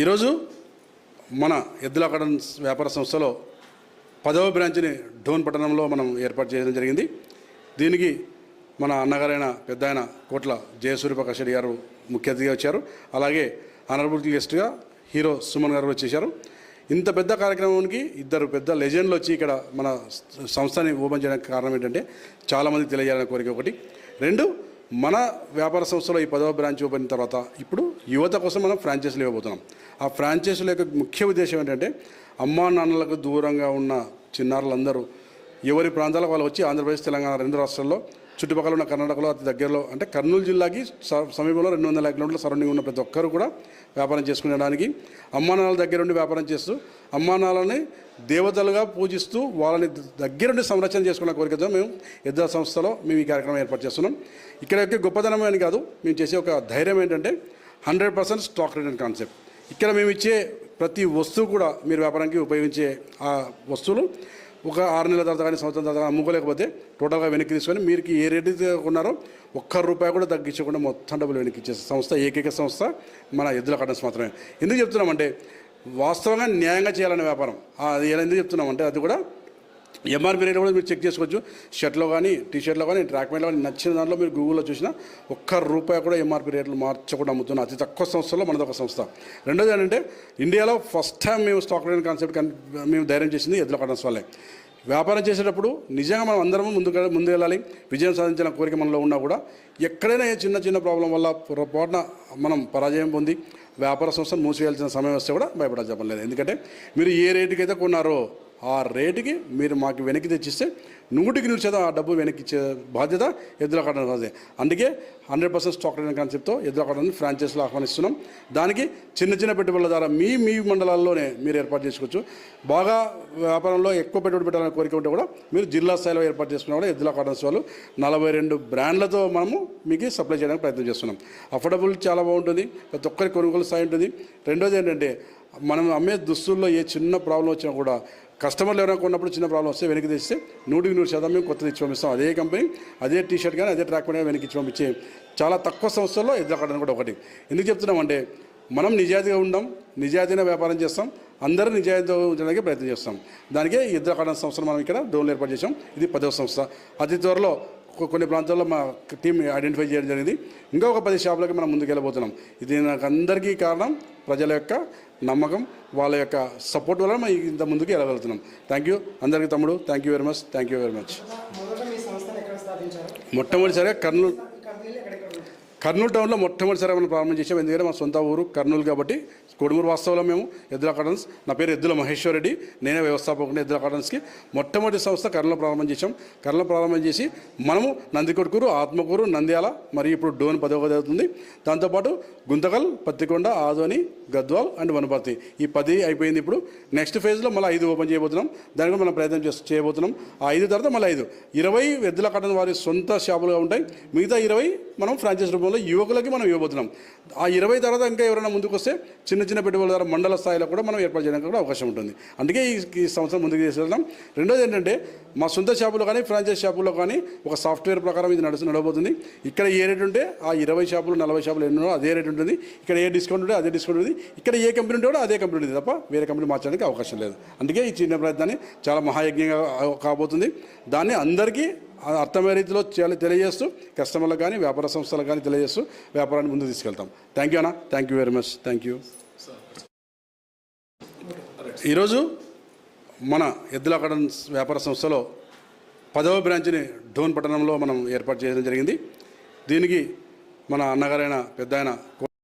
ఈరోజు మన ఎద్దుల కడన్ వ్యాపార సంస్థలో పదవ బ్రాంచ్ని డోన్ పట్టణంలో మనం ఏర్పాటు చేయడం జరిగింది. దీనికి మన అన్నగారైన పెద్ద ఆయన కోట్ల జయసూర్యప్రకాష్ రెడ్డి గారు ముఖ్య అతిథిగా వచ్చారు. అలాగే ఆనరబుల్ గెస్ట్గా హీరో సుమన్ గారు వచ్చేసారు ఇంత పెద్ద కార్యక్రమానికి ఇద్దరు పెద్ద లెజెండ్లు వచ్చి ఇక్కడ మన సంస్థని ఓపెన్ చేయడానికి కారణం ఏంటంటే చాలామంది తెలియజేయాలనే కోరిక ఒకటి. రెండు మన వ్యాపార సంస్థలో ఈ పదవ బ్రాంచ్ ఓపెన్ తర్వాత ఇప్పుడు యువత కోసం మనం ఫ్రాంచైజీలు ఇవ్వబోతున్నాం. ఆ ఫ్రాంచైజీల యొక్క ముఖ్య ఉద్దేశం ఏంటంటే అమ్మా నాన్నలకు దూరంగా ఉన్న చిన్నారులందరూ ఎవరి ప్రాంతాలకు వాళ్ళు వచ్చి ఆంధ్రప్రదేశ్ తెలంగాణ రెండు రాష్ట్రాల్లో చుట్టుపక్కల ఉన్న కర్ణాటకలో అతి దగ్గరలో అంటే కర్నూలు జిల్లాకి స- సమీపంలో రెండు వందల కిలోమీటర్ల సరౌండింగ్ ఉన్న ప్రతి ఒక్కరు కూడా వ్యాపారం చేసుకునేడానికి అమ్మానాన్నల దగ్గరుండి వ్యాపారం చేస్తూ అమ్మానాలని దేవతలుగా పూజిస్తూ వాళ్ళని దగ్గరుండి సంరక్షణ చేసుకున్న కోరికతో మేము ఇద్దరు సంస్థలో మేము ఈ కార్యక్రమం ఏర్పాటు చేస్తున్నాం. ఇక్కడ యొక్క గొప్పతనం అని కాదు మేము చేసే ఒక ధైర్యం ఏంటంటే hundred percent stock return concept. ఇక్కడ మేము ఇచ్చే ప్రతి వస్తువు కూడా మీరు వ్యాపారానికి ఉపయోగించే ఆ వస్తువులు ఒక ఆరు నెలల తర్వాత కానీ సంవత్సరం తర్వాత కానీ అమ్ముకోలేకపోతే టోటల్గా వెనక్కి తీసుకొని మీరు ఏ రేటు అయితే ఒక్క రూపాయి కూడా తగ్గించకుండా మొత్తం డబ్బులు వెనక్కి ఇచ్చే సంస్థ ఏకైక సంస్థ మన ఎద్దుల కట్టన్స్ మాత్రమే. ఎందుకు చెప్తున్నామంటే వాస్తవంగా న్యాయంగా చేయాలనే వ్యాపారం. అది ఎలా ఎందుకు చెప్తున్నామంటే అది కూడా ఎంఆర్పీ రేట్ కూడా మీరు చెక్ చేసుకోవచ్చు. షర్ట్లో కానీ టీషర్ట్లో కానీ ట్రాక్ ప్యాంట్లో కానీ నచ్చిన దాంట్లో మీరు గూగుల్లో చూసినా ఒక్క రూపాయి కూడా ఎంఆర్పీ రేట్లు మార్చకుండా అమ్ముతున్నా అతి తక్కువ సంస్థలో మనది ఒక సంస్థ. రెండోది ఏంటంటే ఇండియాలో ఫస్ట్ టైం మేము స్టాక్ రేట్ కాన్సెప్ట్ మేము ధైర్యం చేసింది ఎద్దుల కట్టన్స్ వల్లే వ్యాపారం చేసేటప్పుడు నిజంగా మనం అందరం ముందుకు ముందు వెళ్ళాలి. విజయం సాధించిన కోరిక మనలో ఉన్నా కూడా ఎక్కడైనా చిన్న చిన్న ప్రాబ్లం వల్ల పొరపాటున మనం పరాజయం పొంది వ్యాపార సంస్థను మూసివేయాల్సిన సమయం వస్తే కూడా భయపడాల్సిన పని లేదు. ఎందుకంటే మీరు ఏ రేటుకైతే కొన్నారో ఆ రేటుకి మీరు మాకు వెనక్కి తెచ్చిస్తే నూటికి నూరు శాతం ఆ డబ్బు వెనక్కి ఇచ్చే బాధ్యత ఎద్దుల కట్టడం అందుకే హండ్రెడ్ పర్సెంట్ స్టాక్ రేటింగ్ కాన్సెప్ట్తో ఎద్దుల కట్టడం ఫ్రాంచైజీలో ఆహ్వానిస్తున్నాం. దానికి చిన్న చిన్న పెట్టుబడుల ద్వారా మీ మీ మండలాల్లోనే మీరు ఏర్పాటు చేసుకోవచ్చు. బాగా వ్యాపారంలో ఎక్కువ పెట్టుబడి పెట్టాలని కోరిక ఉంటే కూడా మీరు జిల్లా స్థాయిలో ఏర్పాటు చేసుకున్న కూడా ఎద్దుల కాటన్స్ వాళ్ళు నలభై రెండు బ్రాండ్లతో మనము మీకు సప్లై చేయడానికి ప్రయత్నం చేస్తున్నాం. అఫోర్డబుల్ చాలా బాగుంటుంది. ప్రతి ఒక్కరి కొనుగోలు స్థాయి ఉంటుంది. రెండోది ఏంటంటే మనం అమ్మే దుస్తుల్లో ఏ చిన్న ప్రాబ్లం వచ్చినా కూడా కస్టమర్లు ఎవరైనా కొన్నప్పుడు చిన్న ప్రాబ్లం వస్తే వెనక్కి తెస్తే నూటికి నూరు శాతం మేము కొత్తది ఇచ్చి పంపిస్తాం. అదే కంపెనీ అదే టీ షర్ట్ కానీ అదే ట్రాక్ కానీ వెనక్కి ఇచ్చి పంపించే చాలా తక్కువ సంస్థల్లో ఎదురకడం కూడా ఒకటి. ఎందుకు చెప్తున్నామంటే మనం నిజాయితీగా ఉండం నిజాయితీగా వ్యాపారం చేస్తాం అందరూ నిజాయితీగా ఉంచడానికి ప్రయత్నం చేస్తాం. దానికే ఇద్దరు సంస్థను సంస్థలు మనం ఇక్కడ డోన్లు ఏర్పాటు చేసాం ఇది పదవ సంస్థ. అతి త్వరలో కొన్ని ప్రాంతాల్లో మా టీం ఐడెంటిఫై చేయడం జరిగింది. ఇంకా ఒక పది షాపులకి మనం ముందుకెళ్ళబోతున్నాం. ఇది నాకు అందరికీ కారణం ప్రజల యొక్క నమ్మకం వాళ్ళ యొక్క సపోర్ట్ వల్ల మనం ఇంత ముందుకు వెళ్ళగలుగుతున్నాం. థ్యాంక్ యూ అందరికీ తమ్ముడు thank you very much thank you very much మొట్టమొదటిసారిగా కర్నూలు కర్నూలు టౌన్లో మొట్టమొదటిసారి మనం ప్రారంభం చేసాం. ఎందుకంటే మా సొంత ఊరు కర్నూలు కాబట్టి కొడుమూరు వాస్తవంలో మేము ఎద్దుల కాటన్స్ నా పేరు ఎద్దుల మహేశ్వర్ రెడ్డి. నేనే వ్యవస్థాపకుని ఎద్దుల కాటన్స్కి మొట్టమొదటి సంస్థ కర్నూలు ప్రారంభం చేసాం కర్నూలు ప్రారంభం చేసి మనము నందికొట్కూరు ఆత్మకూరు నంద్యాల మరియు ఇప్పుడు డోన్ పదవ అవుతుంది. దాంతోపాటు గుంతకల్ పత్తికొండ ఆదోని గద్వాల్ అండ్ వనపర్తి. ఈ పది అయిపోయింది ఇప్పుడు. నెక్స్ట్ ఫేజ్లో మళ్ళీ ఐదు ఓపెన్ చేయబోతున్నాం. దానికి మనం ప్రయత్నం చేసి చేయబోతున్నాం. ఆ ఐదు తర్వాత మళ్ళీ ఐదు. ఇరవై ఎద్దుల కాటన్ వారి సొంత షాపులుగా ఉంటాయి. మిగతా ఇరవై మనం ఫ్రాంచైజ్ రూపంలో యువకులకి మనం ఇవ్వబోతున్నాం. ఆ ఇరవై తర్వాత ఇంకా ఎవరైనా ముందుకు వస్తే చిన్న చిన్న పెట్టుబడుల ద్వారా మండల స్థాయిలో కూడా మనం ఏర్పాటు చేయడానికి కూడా అవకాశం ఉంటుంది. అందుకే ఈ సంవత్సరం ముందుకు తీసుకెళ్తాం రెండోది ఏంటంటే మా సొంత షాపులో కానీ ఫ్రాంచైజ్ షాపులో కానీ ఒక సాఫ్ట్వేర్ ప్రకారం ఇది నడుస్తు నడవబోతుంది. ఇక్కడ ఏ రేట్ ఉంటే ఆ ఇరవై షాపులు నలభై షాపులు ఎన్నో అదే రేట్ ఉంటుంది. ఇక్కడ ఏ డిస్కౌంట్ ఉంటే అదే డిస్కౌంట్ ఉంది ఇక్కడ ఏ కంపెనీ ఉంటే కూడా అదే కంపెనీ ఉంటుంది తప్ప వేరే కంపెనీ మార్చడానికి అవకాశం లేదు. అందుకే ఈ చిన్న ప్రయత్నాన్ని చాలా మహాయజ్ఞంగా కాబోతుంది. దాన్ని అందరికీ అర్థమయ్యే రీతిలో చేయాలి తెలియజేస్తూ కస్టమర్లకు కానీ వ్యాపార సంస్థలకు కానీ తెలియజేస్తూ వ్యాపారాన్ని ముందుకు తీసుకెళ్తాం. థ్యాంక్ యూ అన్న thank you very much thank you ఈరోజు మన ఎద్దుల వ్యాపార సంస్థలో పదవ బ్రాంచ్ని డోన్ పట్టణంలో మనం ఏర్పాటు చేయడం జరిగింది. దీనికి మన అన్నగారైన పెద్ద ఆయన